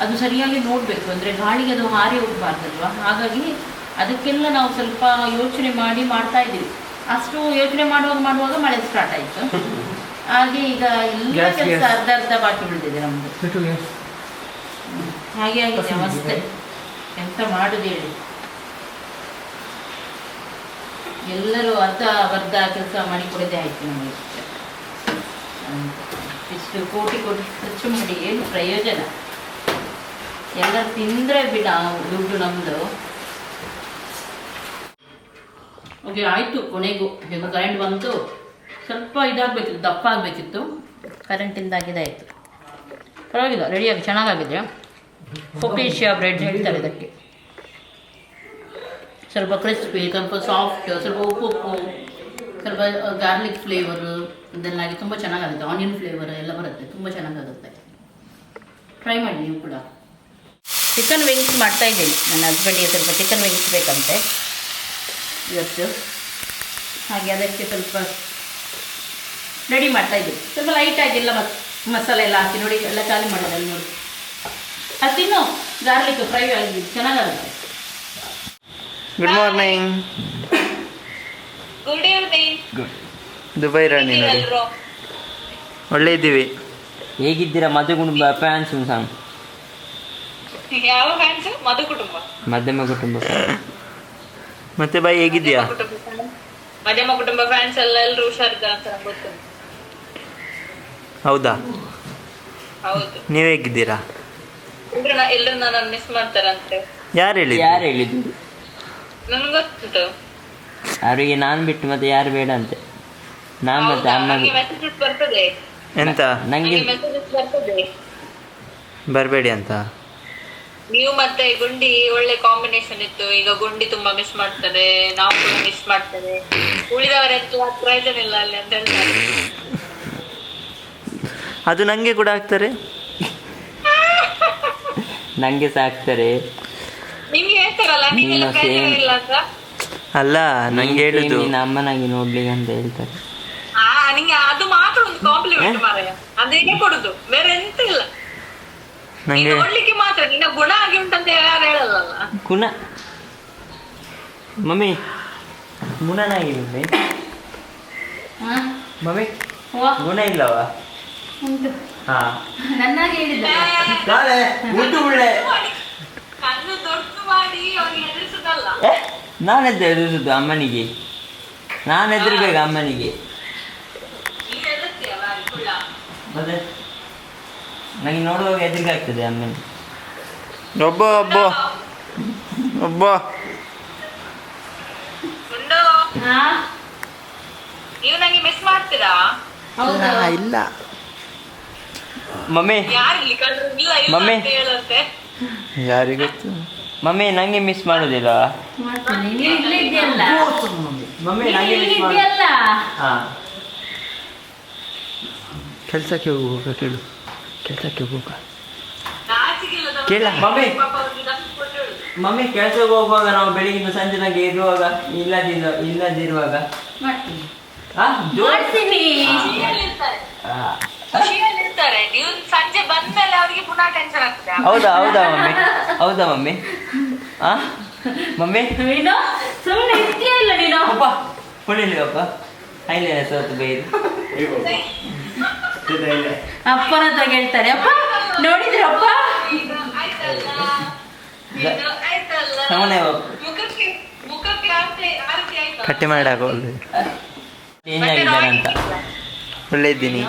ಅದು ಸರಿಯಾಗಿ ನೋಡಬೇಕು. ಅಂದರೆ ಗಾಳಿಗೆ ಅದು ಹಾರಿ ಹೋಗಬಾರ್ದಲ್ವ? ಹಾಗಾಗಿ ಅದಕ್ಕೆಲ್ಲ ನಾವು ಸ್ವಲ್ಪ ಯೋಚನೆ ಮಾಡಿ ಮಾಡ್ತಾ ಇದ್ದೀವಿ. ಅಷ್ಟು ಯೋಚನೆ ಮಾಡುವಾಗ ಮಾಡುವಾಗ ಮಳೆ ಸ್ಟಾರ್ಟ್ ಆಯಿತು. ಹಾಗೆ ಈಗ ಎಲ್ಲ ಕೆಲಸ ಅರ್ಧ ಅರ್ಧ ಬಾಕಿ ಉಳಿದಿದೆ ನಮ್ದು. ಹಾಗೆ ಆಗಿದೆ ಮಸ್ತೆ ಎಂತ ಮಾಡುದು ಹೇಳಿ. ಎಲ್ಲರೂ ಅರ್ಧ ಅರ್ಧ ಕೆಲಸ ಮಾಡಿ ಆಯಿತು ಆಯ್ತು ನಮಗೆ ಇಷ್ಟು. ಕೋಟಿ ಕೋಟಿ ಖರ್ಚು ಮಾಡಿ ಏನು ಪ್ರಯೋಜನ? ಎಲ್ಲ ತಿಂದ್ರೆ ಬಿಡ ದುಡ್ಡು ನಮ್ಮದು ಓಕೆ ಆಯ್ತು ಕೊನೆಗೂ. ಈಗ ಕರೆಂಟ್ ಬಂತು. ಸ್ವಲ್ಪ ಇದಾಗಬೇಕಿತ್ತು, ದಪ್ಪ ಆಗಬೇಕಿತ್ತು. ಕರೆಂಟಿಂದಾಗಿ ಇದಾಯಿತು ಪರವಾಗಿಲ್ಲ ರೆಡಿಯಾಗಿ ಚೆನ್ನಾಗಾಗಿದೆ. ಫೊಕೇಶಿಯಾ ಬ್ರೆಡ್ ಹೇಳ್ತಾರೆ ಇದಕ್ಕೆ. ಸ್ವಲ್ಪ ಕ್ರಿಸ್ಪಿ ಸ್ವಲ್ಪ ಸಾಫ್ಟ್ ಸ್ವಲ್ಪ ಉಪ್ಪು ಉಪ್ಪು, ಸ್ವಲ್ಪ ಗಾರ್ಲಿಕ್ ಫ್ಲೇವರು ಇದೆಲ್ಲಾಗಿ ತುಂಬ ಚೆನ್ನಾಗಾಗುತ್ತೆ. ಆನಿಯನ್ ಫ್ಲೇವರ್ ಎಲ್ಲ ಬರುತ್ತೆ. ತುಂಬ ಚೆನ್ನಾಗಾಗುತ್ತೆ. ಟ್ರೈ ಮಾಡಿ ನೀವು ಕೂಡ. ಚಿಕನ್ ವಿಂಗ್ಸ್ ಮಾಡ್ತಾ ಇದ್ದೀನಿ. ನನ್ನ ಹಸ್ಬೆಂಡಿಗೆ ಸ್ವಲ್ಪ ಚಿಕನ್ ವಿಂಗ್ಸ್ ಬೇಕಂತೆ. ಇವತ್ತು. ಹಾಗೆ ಅದಕ್ಕೆ ಸ್ವಲ್ಪ ರೆಡಿ ಮಾಡ್ತಾ ಇದ್ದೀವಿ ಸ್ವಲ್ಪ ಲೈಟಾಗಿ ಎಲ್ಲ ಮಸ್, ಮಸಾಲೆ ಎಲ್ಲ ಹಾಕಿ ನೋಡಿ, ಎಲ್ಲ ಖಾಲಿ ಮಾಡೋದಲ್ಲ ನೋಡಿ. ಅದು ಗಾರ್ಲಿಕ್ ಫ್ರೈ ಆಗಿ ಚೆನ್ನಾಗಾಗುತ್ತೆ. Good morning good evening good Dubai Rani ನೋಡಿ. ಒಳ್ಳೆ ಇದ್ದೀವಿ ಹೇಗಿದ್ದೀರಾ ಮದುವೆ ಕುಟುಂಬ ಫ್ಯಾನ್ಸ್ ಸಾಂಗ್ ಯಾವ ಫ್ಯಾನ್ಸ್ ಮಧು ಕುಟುಂಬ. ಮಧ್ಯಮ ಕುಟುಂಬ ಮತ್ತೆ ಬಾಯ್ ಹೇಗಿದ್ದೀಯಾ? ಮಧ್ಯಮ ಕುಟುಂಬ ಫ್ಯಾನ್ಸ್ ಎಲ್ಲ ಎಲ್ರು ಹುಷಾರಿದ್ದಾರೆ ಅಂತ ನಂಗೆ ಗೊತ್ತು ಹೌದಾ? ಹೌದು. ನೀವು ಹೇಗಿದ್ದೀರಾ? ಎಲ್ಲರೂ ನನ್ನನ್ನು ಮಿಸ್ ಮಾಡ್ತಾರಂತೆ. ಯಾರು ಹೇಳಿ ಯಾರು ಹೇಳಿದ್ದು? ನನ್ಗೆ ಗೊತ್ತುಂಟು ಅವರಿಗೆ ನಾನು ಬಿಟ್ಟು ಮತ್ತೆ ಯಾರು ಬೇಡ ಅಂತೆ. ನಾನು ಮತ್ತೆ ಹೌದಾ? ಮೆಸೇಜ್ ಬರ್ತದೆ. ಎಂತ? ನಂಗೆ ಬರ್ಬೇಡಿ ಮೆಸೇಜ್ ಬರ್ತದೆ. ಬರಬೇಡಿ ಅಂತ? ನೀವು ಮತ್ತೆ ಗುಂಡಿ ಒಳ್ಳೆ ಕಾಂಬಿನೇಷನ್ ಇತ್ತು. ಈಗ ಗುಂಡಿ ತುಂಬಾ ಮಿಸ್ ಮಾಡ್ತಾರೆ. ನಾವು ಕೂಡ ಮಿಸ್ ಮಾಡ್ತಾರೆ ಉಳಿದವರೆಲ್ಲ ಪ್ರಯೋಜನ ಇಲ್ಲ ಅಲ್ಲಿ ಅಂತ ಹೇಳ್ತಾರೆ. ಅದು ನಂಗೆ ಕೂಡ ಆಗ್ತಾರೆ? ನಂಗೆ ಸಾಕ್ತಾರೆ ನಿಮ್ಗೆ ಹೇಳ್ತಾರಲ್ಲ ನಿಮ್ಗೆಲ್ಲ ನೀನು ಪ್ರಯೋಜನ same. ಇಲ್ಲ ಅಂತ ಅಲ್ಲ ನಂಗೆ ಹೇಳುದು. ನಿನ್ನ ಅಮ್ಮನಾಗಿ ನೋಡ್ಲಿ ಅಂತ ಹೇಳ್ತಾರೆ. ಆ ನಿಂಗೆ ಅದು ಮಾತ್ರ ಒಂದು ಕಾಂಪ್ಲಿಮೆಂಟ್ ಮಾರಾಯ ಅದೇನೆ ಕೊಡುದು. ಬೇರೆ ಎಂತ ಇಲ್ಲ. ನಂಗೆ ನನಗೆ ನೋಡ್ಲಿಕ್ಕೆ ಮಾತ್ರ ನಿನ್ನ ಗುಣ ಆಗಿ ಉಂಟಂತ ಯಾರು ಹೇಳಲ್ಲ ಗುಣ? ಮಮ್ಮಿ ಗುಣನಾಗಿ ಮಮ್ಮಿ. ಹಾಂ? ಮಮ್ಮಿ ಗುಣ ಇಲ್ಲವಾ? ಹಾ. ನನ್ನಾಗಿ ಹೇಳಿದ್ದ. ನಾಳೆ ಉಂಟು ಒಳ್ಳೆ ನಾನೆದ್ದು ಎದುರಿಸುದು ಅಮ್ಮನಿಗೆ. ನಾನು ಎದುರ್ಬೇಕು ಅಮ್ಮನಿಗೆ. ಮತ್ತೆ? ನನಗೆ ನೋಡುವಾಗ ಎದುರಿಗೆ ಆಗ್ತದೆ ಅಮ್ಮನಿಗೆ. ಒಬ್ಬ ಒಬ್ಬ. ಒಬ್ಬ. ಗುಂಡು ಹಾಂ? ನೀವು ನಂಗೆ ಮಿಸ್ ಮಾಡ್ತೀರಾ? ಹೌದು. ಇಲ್ಲ. ಮಮ್ಮಿ. ಮಮ್ಮಿ. ಯಾರಿಗೊತ್ತು? ಮಮ್ಮಿ ನಂಗೆ ಮಿಸ್ ಮಾಡೋದಿಲ್ಲ. ಕೆಲ್ಸಕ್ಕೆ ಮಮ್ಮಿ. ನಂಗೆ ಮಿಸ್ ಮಾಡು. ಕೆಲಸಕ್ಕೆ ಹೋಗುವಾಗ ಕೇಳು. ಕೆಲಸಕ್ಕೆ ಹೋಗುವಾಗ ಕೇಳ. ಮಮ್ಮಿ. ಮಮ್ಮಿ ಕೆಲಸಕ್ಕೆ ಹೋಗುವಾಗ ನಾವು ಬೆಳಿಗ್ಗೆ ಸಂಜೆ ನಂಗೆ ಇರುವಾಗ ಇಲ್ಲದಿಲ್ಲ ಇಲ್ಲದಿರುವಾಗ. ಮಾಡ್ತೀನಿ. ನೀವು ಸಂಜೆ ಬಂದ್ಮೇಲೆ ಅವರಿಗೆ ಪುನಃ ಟೆನ್ಷನ್ ಆಗ್ತದೆ. ಹೌದಾ ಹೌದಾ ಮಮ್ಮಿ? ಹೌದಾ ಮಮ್ಮಿ? ಆ? ಮಮ್ಮಿ? ನೀನು? ಸುಮ್ಮನೆ ಇರ್ತೀಯ ಇಲ್ಲ ನೀನು? ಅಪ್ಪ ಹೊಡಿಲಿಗಪ್ಪ ಐಲೆ ಸೋತು ಬೇರೆ ಅಪ್ಪನ ಹತ್ರ ಕೇಳ್ತಾರೆ. ಅಪ್ಪ ಆಯ್ತಾ. ಕಟ್ಟಿ ಮಾಡಿ ಒಳ್ಳೆ ಚೇಂಜ್ ಆಗಿದ್ದಾರೆ ಅಂತ ಒಳ್ಳೆ ಇದ್ದೀನಿ?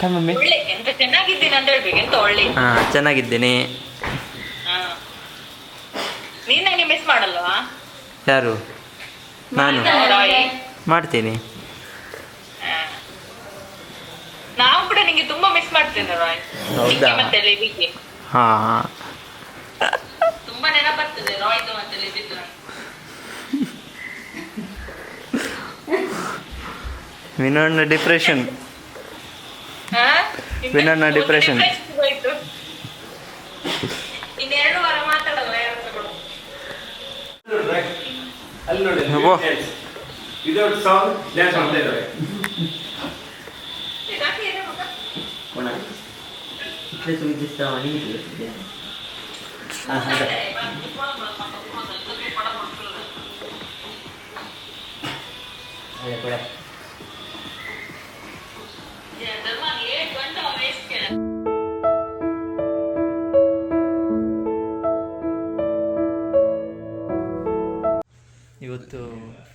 ಕಣ್ ಮಮ್ಮಿ ಒಳ್ಳೆ ಎಂತ ಚೆನ್ನಾಗಿದ್ದೀನಿ ಅಂತ ಹೇಳ್ಬೇಕು. ಎಂತ ಒಳ್ಳೆ? ಹಾ ಚೆನ್ನಾಗಿದ್ದೀನಿ. ಹಾ. ನೀನ್ ಮಿಸ್ ಮಾಡಲ್ವಾ? ಯಾರು? ನಾನು. ರಾಯ್ ಮಾಡ್ತೀನಿ. ಹಾ. ನಾವು ಕೂಡ ನಿಂಗೆ ತುಂಬಾ ಮಿಸ್ ಮಾಡ್ತೇನೆ ರಾಯ್. ಹೌದಾ? ನಿಂಗೆ ಮತ್ತೆ ಲಿಬಿಗೆ ಹಾ. ತುಂಬಾ ನೆನಪರ್ತದೆ ರಾಯ್ದು ಮತ್ತೆ ಲಿಬಿದ್ದು ನಂಗೆ. ವಿನೋಣ್ಣ ಡಿಪ್ರೆಷನ್ ಹಾ? ಇನ್ನು ವಿನೋಡ್ನ ಒಂದು depression. depression ಹೋಯ್ತು. ಇನ್ನೆರಡು ವಾರ ಮಾತಾಡಲ್ಲ ಯಾರ ಹತ್ರ ಕೂಡ. ಅಲ್ಲಿ ನೋಡಿ ಡಿಪ್ರೆಷನ್ ವಿದೌಟ್ ಸಾಂಗ್ ಡ್ಯಾನ್ಸ್ ಮಾಡ್ತಾ ಇದ್ದಾರೆ.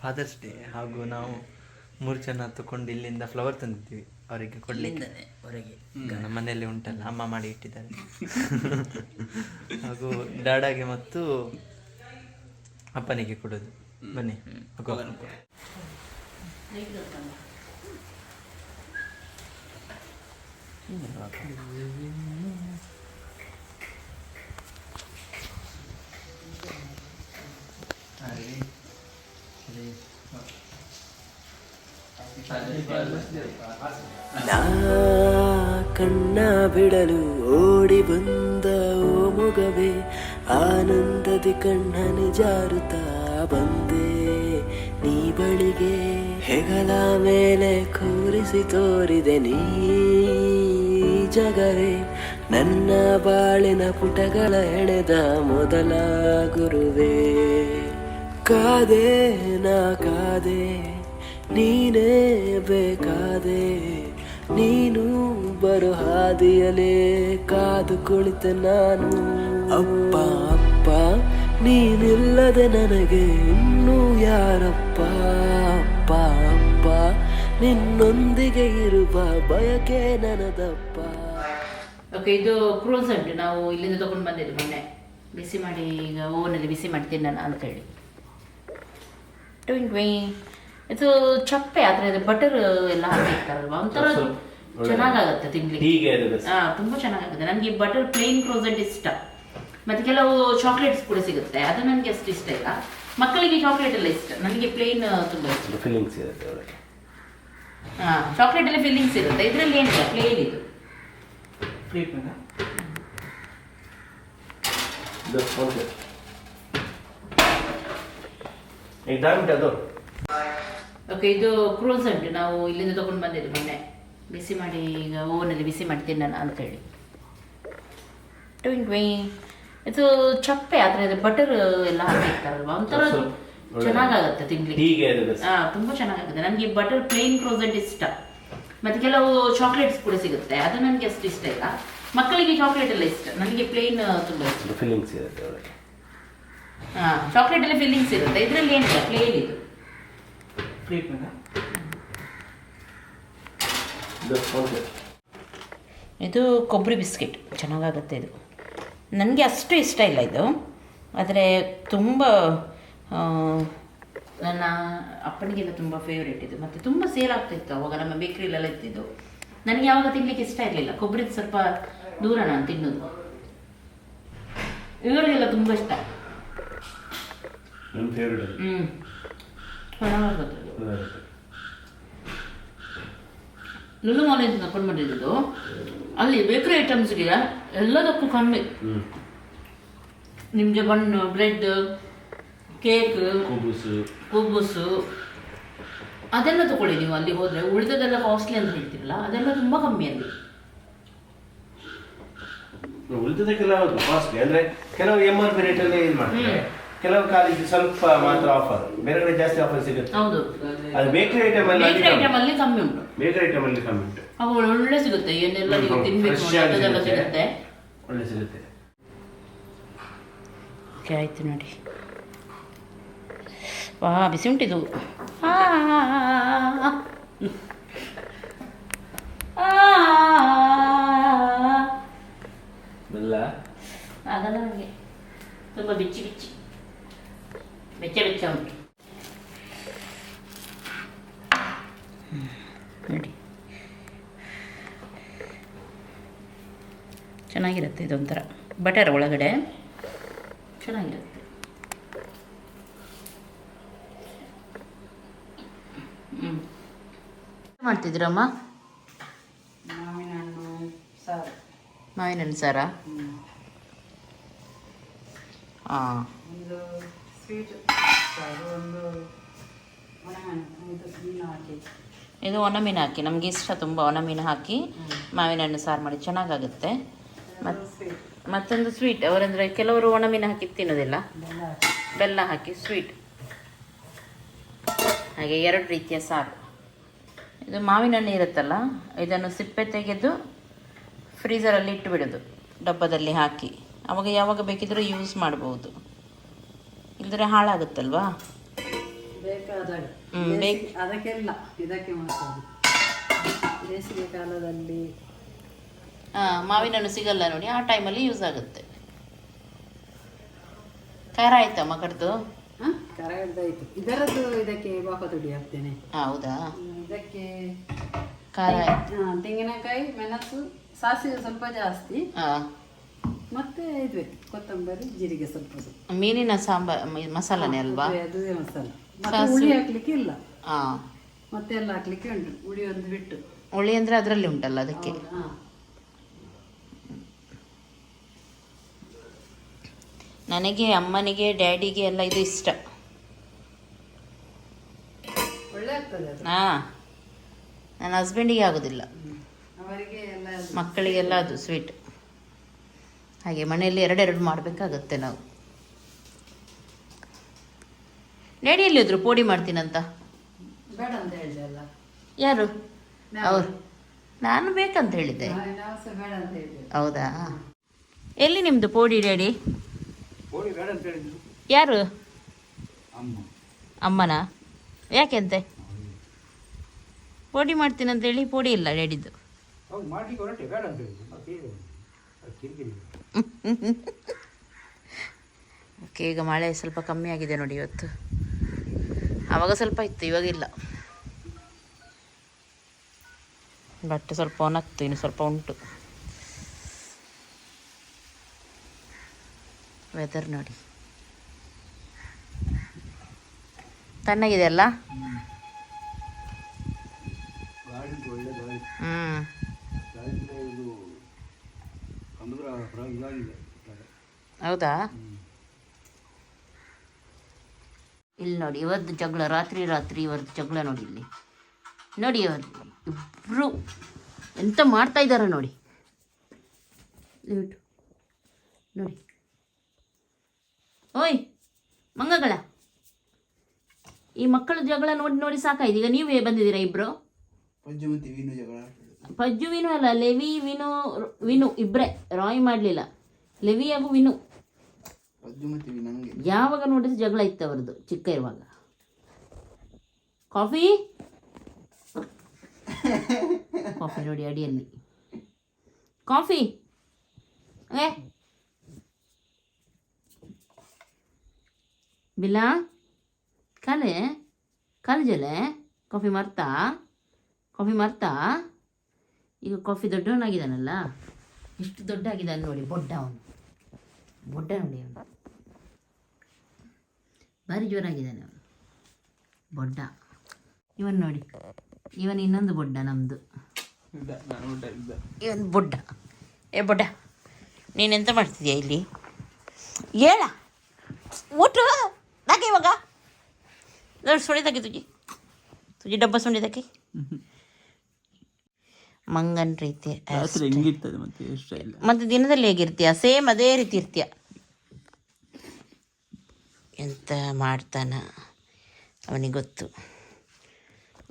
ಫಾದರ್ಸ್ ಡೇ ಹಾಗೂ ನಾವು ಮೂರು ಜನ ತಗೊಂಡು ಇಲ್ಲಿಂದ ಫ್ಲವರ್ ತಂದಿದ್ವಿ ಅವರಿಗೆ ಕೊಡ್ಲಿಕ್ಕೆ. ಹೊರಗೆ ನಮ್ಮ ಮನೆಯಲ್ಲಿ ಉಂಟಲ್ಲ ಅಮ್ಮ ಮಾಡಿ ಇಟ್ಟಿದ್ದಾರೆ. ಹಾಗೂ ಡಾಡಾಗೆ ಮತ್ತು ಅಪ್ಪನಿಗೆ ಕೊಡೋದು. ಬನ್ನಿ ಹೋಗೋ. ಹಾಗೆ. ಕಣ್ಣ ಬಿಡಲು ಓಡಿ ಬಂದ ಓ ಮುಗವೇ ಆನಂದದಿ ಕಣ್ಣ ನಿಜಾರುತ ಬಂದೆ ನೀ ಬಳಿಗೆ ಹೆಗಲ ಮೇಲೆ ಕೂರಿಸಿ ತೋರಿದೆ ನೀ ಜಗವೇ ನನ್ನ ಬಾಳಿನ ಪುಟಗಳ ಎಳೆದ ಮೊದಲ ಗುರುವೇ ಕಾದೆ ನಾ ಕಾದೆ, ನೀನೇ ಬೇಕಾದೆ, ನೀನು ಬರೋ ಹಾದಿಯಲೇ ಕಾದು ಕುಳಿತ ನಾನು. ಅಪ್ಪ ಅಪ್ಪ, ನೀನಿಲ್ಲದೆ ನನಗೆ ಇನ್ನೂ ಯಾರಪ್ಪ? ಅಪ್ಪ ಅಪ್ಪ, ನಿನ್ನೊಂದಿಗೆ ಇರುವ ಬಯಕೆ ನನದಪ್ಪ. ಓಕೆ ಇದು ಕ್ರೂಸ್ ಉಂಟು ನಾವು ಇಲ್ಲಿಂದ ತಗೊಂಡು ಬಂದಿದ್ದೆ ಮೊನ್ನೆ. ಬಿಸಿ ಮಾಡಿ, ಈಗ ಓವನಲ್ಲಿ ಬಿಸಿ ಮಾಡ್ತೀನಿ ನಾನು ಅಂತ ಅಂತೇಳಿ ಟ್ವಿಂಗ್ ಟ್ವಿಂಗ್ ಇದು ಚಪ್ಪೆ ಆದರೆ ಅದು ಬಟರ್ ಎಲ್ಲ ಹಾಕಿರ್ತಾರಲ್ವಾ ಒಂಥರ ಚೆನ್ನಾಗಾಗತ್ತೆ ತಿನ್ಲಿಕ್ಕೆ. ಹಾ ತುಂಬಾ ಚೆನ್ನಾಗಾಗುತ್ತೆ. ನನಗೆ ಬಟರ್ ಪ್ಲೇನ್ ಕ್ರೋಸೆಂಟ್ ಇಷ್ಟ. ಮತ್ತೆ ಕೆಲವು ಚಾಕ್ಲೇಟ್ಸ್ ಕೂಡ ಸಿಗುತ್ತೆ. ಅದು ನನಗೆ ಅಷ್ಟು ಇಷ್ಟ ಇಲ್ಲ. ಮಕ್ಕಳಿಗೆ ಚಾಕ್ಲೇಟ್ ಎಲ್ಲ ಇಷ್ಟ. ನನಗೆ ಪ್ಲೇನ್ ತುಂಬಾ ಇಷ್ಟ. ಫೀಲಿಂಗ್ಸ್ ಇರುತ್ತೆ ಹಾ ಚಾಕ್ಲೇಟ್ ಅಲ್ಲಿ ಫೀಲಿಂಗ್ಸ್ ಇರುತ್ತೆ. ಇದರಲ್ಲಿ ಏನಿಲ್ಲ ಪ್ಲೇನ್ ಇದು. ಇದು ಫೋನ್ ಪೇ ಈಗ ಅದು. ಓಕೆ ಇದು ಕ್ರೂಸ್ ಉಂಟು ನಾವು ಇಲ್ಲಿಂದ ತಗೊಂಡು ಬಂದಿದ್ದು ಮೊನ್ನೆ. ಬಿಸಿ ಮಾಡಿ ಈಗ ಓವನಲ್ಲಿ ಬಿಸಿ ಮಾಡಿ ತಿನ್ನೋಣ ಅಂತೇಳಿ. ಟ್ವಿಂಗ್ ಟ್ವಿಂಗ್ ಇದು ಚಪ್ಪೆ ಆದರೆ ಅದು ಬಟರ್ ಎಲ್ಲ ಹಾಕಿರ್ತಾರಲ್ವ? ಒಂಥರ ಚೆನ್ನಾಗಾಗತ್ತೆ ತಿನ್ಲಿಕ್ಕೆ. ಹಾ ತುಂಬಾ ಚೆನ್ನಾಗಾಗುತ್ತೆ. ನನಗೆ ಬಟರ್ ಪ್ಲೇನ್ ಕ್ರೋಸೆಂಟ್ ಇಷ್ಟ. ಮತ್ತೆ ಕೆಲವು ಚಾಕ್ಲೇಟ್ಸ್ ಕೂಡ ಸಿಗುತ್ತೆ. ಅದು ನನಗೆ ಅಷ್ಟು ಇಷ್ಟ ಇಲ್ಲ. ಮಕ್ಕಳಿಗೆ ಚಾಕ್ಲೇಟ್ ಎಲ್ಲ ಇಷ್ಟ. ನನಗೆ ಪ್ಲೇನ್ ತುಂಬಾ ಇಷ್ಟ. ಫೀಲಿಂಗ್ಸ್ ಇರುತ್ತೆ ಚಾಕ್ಲೇಟ್ ಅಲ್ಲಿ ಫಿಲ್ಲಿಂಗ್ಸ್ ಇರುತ್ತೆ. ಇದರಲ್ಲಿ ಏನಿಲ್ಲ ಪ್ಲೇನ್ ಇದು. ಇದು ಕೊಬ್ಬರಿ ಬಿಸ್ಕೆಟ್. ಚೆನ್ನಾಗಾಗುತ್ತೆ ಇದು. ನನಗೆ ಅಷ್ಟು ಇಷ್ಟ ಇಲ್ಲ ಇದು. ಆದರೆ ತುಂಬ ನನ್ನ ಅಪ್ಪನಿಗೆಲ್ಲ ತುಂಬ ಫೇವ್ರೇಟ್ ಇದು. ಮತ್ತು ತುಂಬ ಸೇಲ್ ಆಗ್ತಿತ್ತು ಅವಾಗ. ನಮ್ಮ ಬೇಕ್ರಿಲೆಲ್ಲ ಇತ್ತಿದ್ದು ನನಗೆ ಯಾವಾಗ ತಿನ್ಲಿಕ್ಕೆ ಇಷ್ಟ ಇರಲಿಲ್ಲ. ಕೊಬ್ಬರಿದು ಸ್ವಲ್ಪ ದೂರ ನಾನು ತಿನ್ನೋದು. ಇವರಿಗೆಲ್ಲ ತುಂಬ ಇಷ್ಟ. ನನ್ನ ಫೇವ್ರೇಟ್ ಹ್ಞೂ ಅದು. ಲುಲು ಮಾಲಿಂದ ತಗೊಂಡು ಬಂದಿದ್ದು ಅಲ್ಲಿ ಬೇಕರಿ ಐಟಮ್ಸ್ಗೆ ಎಲ್ಲದಕ್ಕೂ ಕಮ್ಮಿ. ಹ್ಮ್. ನಿಮಗೆ ಬಣ್ಣು ಬ್ರೆಡ್ ಕೇಕ್ ಕೂಬೂಸು ಕುಬ್ಬುಸು. ಅದೆಲ್ಲ ತಗೊಳ್ಳಿ ನೀವು ಅಲ್ಲಿ ಹೋದರೆ. ಉಳಿದದೆಲ್ಲ ಕಾಸ್ಟ್ಲಿ ಅಂತ ಹೇಳ್ತೀರಲ್ಲ ಅದೆಲ್ಲ ತುಂಬ ಕಮ್ಮಿ ಅಲ್ಲಿ. ಉಳಿದದಕ್ಕೆಲ್ಲ ಕಾಸ್ಟ್ಲಿ ಅಂದ್ರೆ ಕೆಲವು ಎಂ ಆರ್ ಪಿ ರೇಟಲ್ಲಿ ಇದು ಮಾಡ್ತಾರೆ. ಕೆಲವು ಕಾಲಿಗೆ ಸ್ವಲ್ಪ ಮಾತ್ರ ಆಫರ್ ಬೇರೆ ಕಡೆ ಜಾಸ್ತಿ ಆಫರ್ ಸಿಗುತ್ತೆ ಹೌದು ಅದು ಬೇಕರಿ ಐಟಮ್ ಅಲ್ಲಿ ಬೇಕರಿ ಐಟಮ್ ಅಲ್ಲಿ ಕಮ್ಮಿ ಉಂಟು ಬೇಕರಿ ಐಟಮ್ ಅಲ್ಲಿ ಕಮ್ಮಿ ಉಂಟು ಅವು ಒಳ್ಳೆ ಸಿಗುತ್ತೆ ಏನೆಲ್ಲ ನೀವು ತಿನ್ಬೇಕು ಅದೆಲ್ಲ ಸಿಗುತ್ತೆ. ಒಳ್ಳೆ ಸಿಗುತ್ತೆ ಓಕೆ ಆಯ್ತು ನೋಡಿ ವಾ ಬಿಸಿ ಉಂಟಿದು ಬೆಲ್ಲ ಆಗಲ್ಲ ನನಗೆ ತುಂಬ ಬಿಚ್ಚಿ ಬಿಚ್ಚಿ ಬೆಚ್ಚ ಬೆಚ್ಚ ಉಂಟು. ನೋಡಿ ಚೆನ್ನಾಗಿರುತ್ತೆ ಇದೊಂಥರ. ಬಟರ್ ಒಳಗಡೆ. ಚೆನ್ನಾಗಿರುತ್ತೆ. ಹ್ಞೂ ಮಾಡ್ತಿದ್ದೀರಮ್ಮ? ಮಾವಿನ ಹಣ್ಣು ಸಾರು? ಹಾಂ ಸ್ವೀಟ್ ಒಂದು ಇದು ಹಾಕಿ. ಒಣ ಮೀನು ಹಾಕಿ. ನಮಗೆ ಇಷ್ಟ ತುಂಬ ಒಣ ಮೀನು ಹಾಕಿ ಮಾವಿನ ಹಣ್ಣು ಸಾರು ಮಾಡಿ ಚೆನ್ನಾಗಾಗುತ್ತೆ. ಮತ್ತು ಮತ್ತೊಂದು ಸ್ವೀಟ್ ಅವರಂದ್ರೆ ಕೆಲವರು ಒಣ ಮೀನು ಹಾಕಿ ತಿನ್ನೋದಿಲ್ಲ. ಬೆಲ್ಲ ಹಾಕಿ. ಬೆಲ್ಲ ಹಾಕಿ ಸ್ವೀಟ್ ಹಾಗೆ ಎರಡು ರೀತಿಯ ಸಾರು. ಇದು ಮಾವಿನ ಹಣ್ಣು ಇರುತ್ತಲ್ಲ ಇದನ್ನು ಸಿಪ್ಪೆ ತೆಗೆದು ಫ್ರೀಸರಲ್ಲಿ ಇಟ್ಟು ಬಿಡೋದು. ಡಬ್ಬದಲ್ಲಿ ಹಾಕಿ. ಅವಾಗ ಯಾವಾಗ ಬೇಕಿದ್ರೂ ಯೂಸ್ ಮಾಡ್ಬೋದು. ಇಲ್ಲದ್ರೆ ಹಾಳಾಗುತ್ತಲ್ವಾ? ಬೇಕಾದಾಗ. ಅದಕ್ಕೆಲ್ಲ ಇದಕ್ಕೆ ಮಾಡ್ಬೋದು. ಬೇಸಿಗೆ ಕಾಲದಲ್ಲಿ ಆ, ಮಾವಿನ ಹಣ್ಣು ಸಿಗಲ್ಲ ನೋಡಿ ಆ ಟೈಮಲ್ಲಿ ಯೂಸ್ ಆಗುತ್ತೆ. ಖಾರ ಆಯ್ತಾ ಮಗಡ್ದು ಖಾರ ಕರಗಡ್ದಾಯ್ತು ಇದರದ್ದು ಇದಕ್ಕೆ ಬಾಕತುಡಿ ಹಾಕ್ತೇನೆ. ಹೌದಾ? ಹ್ಮ್, ಇದಕ್ಕೆ ಖಾರ ಹಾ, ತೆಂಗಿನಕಾಯಿ ಮೆಣಸು ಸಾಸಿವೆ ಸ್ವಲ್ಪ ಜಾಸ್ತಿ. ಆ, ಮತ್ತೆ ಇದು ಕೊತ್ತಂಬರಿ ಜೀರಿಗೆ ಸ್ವಲ್ಪ ಸ್ವಲ್ಪ. ಮೀನಿನ ಸಾಂಬಾರ್ ಮಸಾಲನೇ ಅಲ್ವಾ? ಅದುವೇ- ಅದುವೇ ಮಸಾಲ. ಮತ್ತೆ ಹುಳಿ ಹಾಕ್ಲಿಕ್ಕೆ ಇಲ್ಲ. ಆ. ಮತ್ತೆ ಎಲ್ಲ ಹಾಕ್ಲಿಕ್ಕೆ ಉಂಟು ಹುಳಿ ಒಂದು ಬಿಟ್ಟು. ಹುಳಿ ಅಂದ್ರೆ ಅದರಲ್ಲಿ ಉಂಟಲ್ಲ ಅದಕ್ಕೆ? ನನಗೆ ಅಮ್ಮನಿಗೆ ಡ್ಯಾಡಿಗೆ ಎಲ್ಲ ಇದು ಇಷ್ಟ. ಅದು. ಹಾ. ನನ್ನ ಹಸ್ಬೆಂಡಿಗೆ ಆಗೋದಿಲ್ಲ. ಅವರಿಗೆ ಎಲ್ಲ ಮಕ್ಕಳಿಗೆಲ್ಲ ಅದು ಸ್ವೀಟ್ ಹಾಗೆ ಮನೆಯಲ್ಲಿ ಎರಡೆರಡು ಮಾಡಬೇಕಾಗತ್ತೆ ನಾವು. ಡ್ಯಾಡಿ ಎಲ್ಲಿದ್ರು ಪೋಡಿ ಮಾಡ್ತೀನಂತ? ಬೇಡ ಅಂತ ಹೇಳಿದೆ ಅಲ್ಲ. ಯಾರು? ಅವ್ರು. ನಾನು ಬೇಕಂತ ಹೇಳಿದ್ದೆ. ನಾವು ನಾವು ಸಹ ಬೇಡ ಅಂತ ಹೇಳಿದೆ. ಹೌದಾ? ಎಲ್ಲಿ ನಿಮ್ದು ಪೋಡಿ ಡ್ಯಾಡಿ? ಯಾರು? ಅಮ್ಮ. ಅಮ್ಮನ? ಯಾಕೆಂತೆ ಪೋಡಿ ಮಾಡ್ತೀನಂತೇಳಿ ಪೋಡಿ ಇಲ್ಲ ಡ್ಯಾಡಿದ್ದು ಓಕೆ ಈಗ ಮಳೆ ಸ್ವಲ್ಪ ಕಮ್ಮಿ ಆಗಿದೆ ನೋಡಿ ಇವತ್ತು. ಆವಾಗ ಸ್ವಲ್ಪ ಇತ್ತು ಇವಾಗಿಲ್ಲ ಬಟ್ಟೆ ಸ್ವಲ್ಪ ಒಣಗ್ತು ಇನ್ನು ಸ್ವಲ್ಪ ಉಂಟು. ವೆದರ್ ನೋಡಿ. ತಣ್ಣಗಿದೆ ಅಲ್ಲ? ಗಾಳಿ ಒಳ್ಳೆ ಗಾಳಿ ಹ್ಮ್ ಗಾಳಿಯಿಂದ ಇದು ಸಮುದ್ರ ಹೊರ ಇದಾಗಿದೆ ಹೌದಾ? ಇಲ್ಲಿ ನೋಡಿ ಇವತ್ತು ಜಗಳ ರಾತ್ರಿ ರಾತ್ರಿ ಇವತ್ತು ಜಗಳ ನೋಡಿ ಇಲ್ಲಿ. ನೋಡಿ ಇವತ್ತು ಇಬ್ರು ಎಂತ ಮಾಡ್ತಾ ಇದ್ದಾರೆ ನೋಡಿ. ನೋಡಿ. ಓಯ್ ಮಂಗಗಳ. ಈ ಮಕ್ಕಳ ಜಗಳ ನೋಡಿ ನೋಡಿ ಸಾಕಾಯ್ತು. ಈಗ ನೀವೇ ಬಂದಿದ್ದೀರಾ ಇಬ್ರು? ಪಜ್ಜು ವಿನು ಅಲ್ಲ ಲೆವಿ ವಿನು ವಿನು ಇಬ್ರೆ ರಾಯ್ ಮಾಡಲಿಲ್ಲ. ಲೆವಿ ಹಾಗೂ ವಿನು ಯಾವಾಗ ನೋಡಿದ್ರೆ ಜಗಳ ಇತ್ತು ಅವರದ್ದು ಚಿಕ್ಕ ಇರುವಾಗ? ಕಾಫಿ ಕಾಫಿ ನೋಡಿ ಅಡಿಯಲ್ಲಿ. ಕಾಫಿ ಏ? ಬಿಲ್ಲ? ಕಾಲೆ? ಕಾಲೇಜಲ್ಲೇ ಜಲೆ? ಕಾಫಿ ಮರ್ತಾ? ಕಾಫಿ ಮರ್ತಾ? ಈಗ ಕಾಫಿ ದೊಡ್ಡವನಾಗಿದ್ದಾನಲ್ಲ ಎಷ್ಟು ದೊಡ್ಡ ಆಗಿದ್ದಾನೆ ನೋಡಿ ಬೊಡ್ಡ ಅವನು. ಬೊಡ್ಡ ನೋಡಿ ಅವನು. ಭಾರಿ ಜೋರಾಗಿದ್ದಾನೆ ಅವನು. ಬೊಡ್ಡ. ಇವನ್ ನೋಡಿ ಇವನ್ ಇನ್ನೊಂದು ಬೊಡ್ಡ ನಮ್ಮದು ಇವನ್ ಬೊಡ್ಡ. ಏ ಬೊಡ್ಡ ನೀನೆಂತ ಮಾಡ್ತಿದ್ಯಾ ಇಲ್ಲಿ? ಹೇಳ. ಊಟ ಇವಾಗ. ಸುಳಿ ತುಜಿ. ತುಜಿ ಡಬ್ಬ ಸುಂಡಿದಕ್ಕೆ ಮಂಗನ್ ರೀತಿ. ರಾತ್ರಿ ಹೆಂಗಿರ್ತದೆ ಮತ್ತೆ ದಿನದಲ್ಲಿ ಹೇಗಿರ್ತೀಯ? ಸೇಮ್ ಅದೇ ರೀತಿ ಇರ್ತೀಯ? ಎಂತ ಮಾಡ್ತಾನ ಅವನಿಗೆ ಗೊತ್ತು.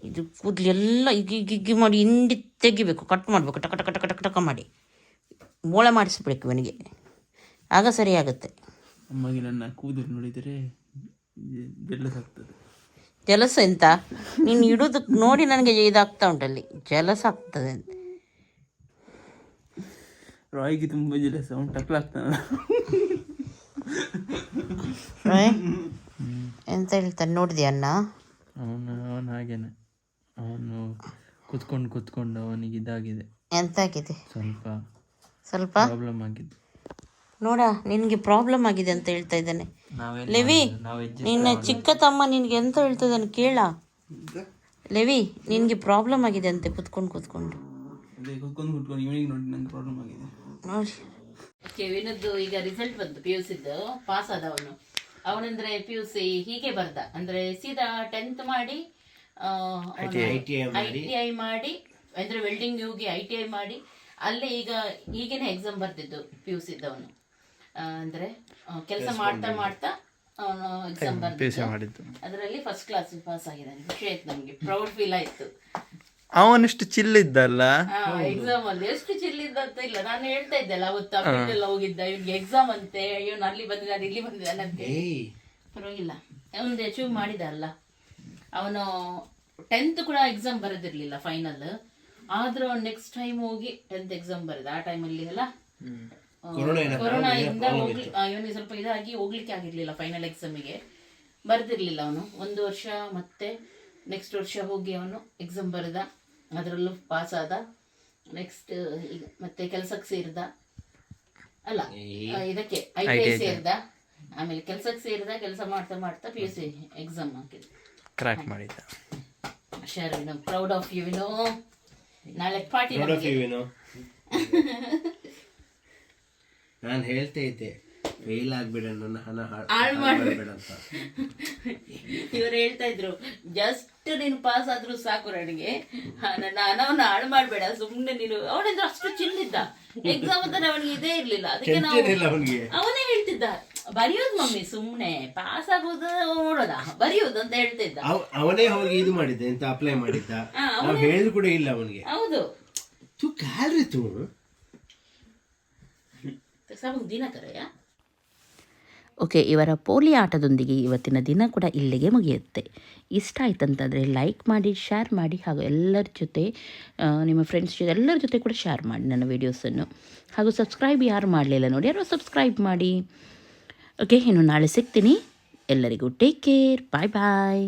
ಇದು ಕೂದಲೆಲ್ಲ ಎಲ್ಲ ಇಗಿ ಇಗಿ ಮಾಡಿ ಹಿಂಡಿ ತೆಗಿಬೇಕು. ಕಟ್ ಮಾಡಬೇಕು. ಟಕ ಟಕ ಟಕ ಟಕ ಟಕ ಮಾಡಿ. ಮೂಳೆ ಮಾಡಿಸ್ಬೇಕು ಇವನಿಗೆ. ಆಗ ಸರಿಯಾಗುತ್ತೆ. ಅಮ್ಮಗೆ ನನ್ನ ಕೂದಲು ನೋಡಿದರೆ ಬೆಲ್ಲಸಾಗ್ತದೆ ಕೆಲಸ ಎಂತ? ನೀನು ಇಡೋದು ನೋಡಿ ನನಗೆ ಇದಾಗ್ತಾ ಉಂಟಲ್ಲಿ. ಜಲಸ ಆಗ್ತದೆ ಅಂತ. ರಾಯ್ಗೆ ತುಂಬ ಜಲಸ ಉಂಟು ಟಕ್ಲಾಗ್ತಾನಲ್ಲ ರಾಯ್ ಎಂತ ಹೇಳ್ತಾನೆ ನೋಡಿದೆ ಅಣ್ಣ? ಅವನು ಅವನು ಹಾಗೇನೆ. ಅವನು ಕುತ್ಕೊಂಡು ಕುತ್ಕೊಂಡು ಅವನಿಗೆ ಇದಾಗಿದೆ. ಎಂತಾಗಿದೆ? ಸ್ವಲ್ಪ ಸ್ವಲ್ಪ? ಪ್ರಾಬ್ಲಮ್ ಆಗಿದೆ ನೋಡ ನಿನಗೆ ಪ್ರಾಬ್ಲಮ್ ಆಗಿದೆ ಅಂತ ಹೇಳ್ತಾ ಇದ್ದಾನೆ. ಲೆವಿ ನಿನ್ನ ಚಿಕ್ಕ ತಮ್ಮ ನಿನಗೆ ಎಂತ ಹೇಳ್ತಾ ಇದ್ದಾನೆ ಕೇಳ. ಲೆವಿ ನಿನಗೆ ಪ್ರಾಬ್ಲಮ್ ಆಗಿದೆ ಅಂತೆ ಕುತ್ಕೊಂಡು ಕುತ್ಕೊಂಡು. ನೋಡಿ ಕೆವಿನದ್ದು ಪ್ರಾಬ್ಲಮ್ ಆಗಿದೆ. ನೋಡಿ. ವಿನದ್ದು ಈಗ ರಿಸಲ್ಟ್ ಬಂತು ಪಿ ಯು ಸಿದ್ದು ಪಾಸ್ ಆದ ಅವನು ಅವನಂದ್ರೆ ಪಿ ಯು ಸಿ ಹೀಗೆ ಬರ್ದ. ಅಂದ್ರೆ ಸೀದಾ ಟೆಂತ್ ಮಾಡಿ ಐ ಟಿ ಐ ಮಾಡಿ. ಅಂದ್ರೆ ವೆಲ್ಡಿಂಗ್ ಹೋಗಿ ಐ ಟಿ ಐ ಮಾಡಿ. ಅಲ್ಲೇ ಈಗ ಈಗಿನ ಎಕ್ಸಾಮ್ ಬರ್ತಿದ್ದು ಪಿ ಯು ಸಿದ್ದವನು ಅಂದ್ರೆ ಕೆಲಸ ಮಾಡ್ತಾ ಮಾಡ್ತಾ ಅವನು ಎಕ್ಸಾಮ್ ಬರ್ತಿದ್ದು ಅದರಲ್ಲಿ ಫಸ್ಟ್ ಕ್ಲಾಸ್ ಪಾಸ್ ಆಗಿದ್ದಾನೆ ಖುಷಿ ಆಯ್ತು ನಮಗೆ. ಪ್ರೌಡ್ ಫೀಲ್ ಆಯ್ತು. ಅವನಿಷ್ಟು ಚಿಲ್ ಇದ್ದಲ್ಲ? ಎಕ್ಸಾಮ್ ಅಲ್ಲಿ ಎಷ್ಟು ಚಿಲ್ಲಿದ್ದ ಅಂತ ಇಲ್ಲ. ನಾನು ಹೇಳ್ತಾ ಇದ್ದೆಲ್ಲ ಅವತ್ತು ಅಪ್ಪಿಗೆಲ್ಲ ಹೋಗಿದ್ದ. ಇವ್ನಿಗೆ ಎಕ್ಸಾಮ್ ಅಂತೆ. ಇವನು ಅಲ್ಲಿ ಬಂದಿದ್ದಾನೆ ಇಲ್ಲಿ ಬಂದಿದ್ದಾನೆ ಅಂತ ಪರವಾಗಿಲ್ಲ. ಅವನು ಅಚೀವ್ ಮಾಡಿದ ಅಲ್ಲ ಅವನು ಟೆಂತ್ ಕೂಡ ಎಕ್ಸಾಮ್ ಬರೆದಿರ್ಲಿಲ್ಲ ಫೈನಲ್ ಆದ್ರೂ ನೆಕ್ಸ್ಟ್ ಟೈಮ್ ಹೋಗಿ ಟೆಂತ್ ಎಕ್ಸಾಮ್ ಬರೆದ. ಆ ಟೈಮಲ್ಲಿ ಎಲ್ಲ ಕೊರೋನಾ ಇಂದ ಹೋಗ್ಲಿ ಇವನಿಗೆ ಸ್ವಲ್ಪ ಇದಾಗಿ ಹೋಗ್ಲಿಕ್ಕೆ ಆಗಿರ್ಲಿಲ್ಲ ಫೈನಲ್ ಎಕ್ಸಾಮಿಗೆ ಬರ್ದಿರ್ಲಿಲ್ಲ ಅವನು. ಒಂದು ವರ್ಷ ಮತ್ತೆ ನೆಕ್ಸ್ಟ್ ವರ್ಷ ಹೋಗಿ ಅವನು ಎಕ್ಸಾಮ್ ಬರೆದ. ಅದರಲ್ಲೂ ಪಾಸ್ ಆದ. ನೆಕ್ಸ್ಟ್ ಈಗ ಮತ್ತೆ ಕೆಲಸಕ್ಕೆ ಸೇರಿದ. ಅಲ್ಲ ಇದಕ್ಕೆ ಐ ಟಿ ಐ ಸೇರಿದ. ಆಮೇಲೆ ಕೆಲಸಕ್ಕೆ ಸೇರಿದ ಕೆಲಸ ಮಾಡ್ತಾ ಮಾಡ್ತಾ ಪಿ ಯು ಸಿ ಎಕ್ಸಾಮ್ ಹಾಕಿದ. ಕ್ರ್ಯಾಕ್ ಮಾಡಿದ ಶರ್ Vino proud of you Vino ನಾಳೆ ಪಾರ್ಟಿ ನಾನು ಹೇಳ್ತಾ ಇದ್ದೆ ಫೇಲ್ ಆಗ್ಬೇಡ ನನ್ನ ಹಣ ಹಾಳ್ ಮಾಡ್ಬೇಡ. ಅಂತ. ಇವರು ಹೇಳ್ತಾ ಇದ್ರು ಜಸ್ಟ್ ನೀನು ಪಾಸ್ ಆದ್ರೂ ಸಾಕು ನನಗೆ. ನನ್ನ ಹಣವನ್ನು ಹಾಳು ಮಾಡಬೇಡ ಸುಮ್ಮನೆ ನೀನು. ಅವನಿಂದ ಅಷ್ಟು ಚಿಲ್ಲಿದ್ದ ಎಕ್ಸಾಮ್ ಅಂತ ಅವನಿಗೆ ಇದೇ ಇರ್ಲಿಲ್ಲ. ಅದಕ್ಕೆ ನಾವು ಅವನೇ ಹೇಳ್ತಿದ್ದ. ಬರೆಯೋದು ಮಮ್ಮಿ ಸುಮ್ಮನೆ ಪಾಸ್ ಆಗೋದು ನೋಡೋದ ಬರೆಯೋದು ಅಂತ ಹೇಳ್ತಿದ್ದ ಅವನೇ ಹೋಗಿ ಇದು ಮಾಡಿದ್ದೆ ಅಂತ ಅಪ್ಲೈ ಮಾಡಿದ್ದ. ಹೇಳಿದ್ರು ಕೂಡ ಇಲ್ಲ ಅವನಿಗೆ. ಹೌದು. ತು ಕ್ಯಾಲ್ರಿ ತು. ಓಕೆ ಇವರ ಪೋಲಿ ಆಟದೊಂದಿಗೆ ಇವತ್ತಿನ ದಿನ ಕೂಡ ಇಲ್ಲಿಗೆ ಮುಗಿಯುತ್ತೆ. ಇಷ್ಟ ಆಯ್ತಂತಂದರೆ ಲೈಕ್ ಮಾಡಿ ಶೇರ್ ಮಾಡಿ ಹಾಗೂ ಎಲ್ಲರ ಜೊತೆ ನಿಮ್ಮ ಫ್ರೆಂಡ್ಸ್ ಜೊತೆ, ಎಲ್ಲರ ಜೊತೆ ಕೂಡ ಶೇರ್ ಮಾಡಿ ನನ್ನ ವೀಡಿಯೋಸನ್ನು ಹಾಗೂ ಸಬ್ಸ್ಕ್ರೈಬ್ ಯಾರು ಮಾಡಲಿಲ್ಲ ನೋಡಿ, ಯಾರು ಸಬ್ಸ್ಕ್ರೈಬ್ ಮಾಡಿ. ಓಕೆ ಇನ್ನು ನಾಳೆ ಸಿಗ್ತೀನಿ. ಎಲ್ಲರಿಗೂ ಟೇಕ್ ಕೇರ್ ಬಾಯ್ ಬಾಯ್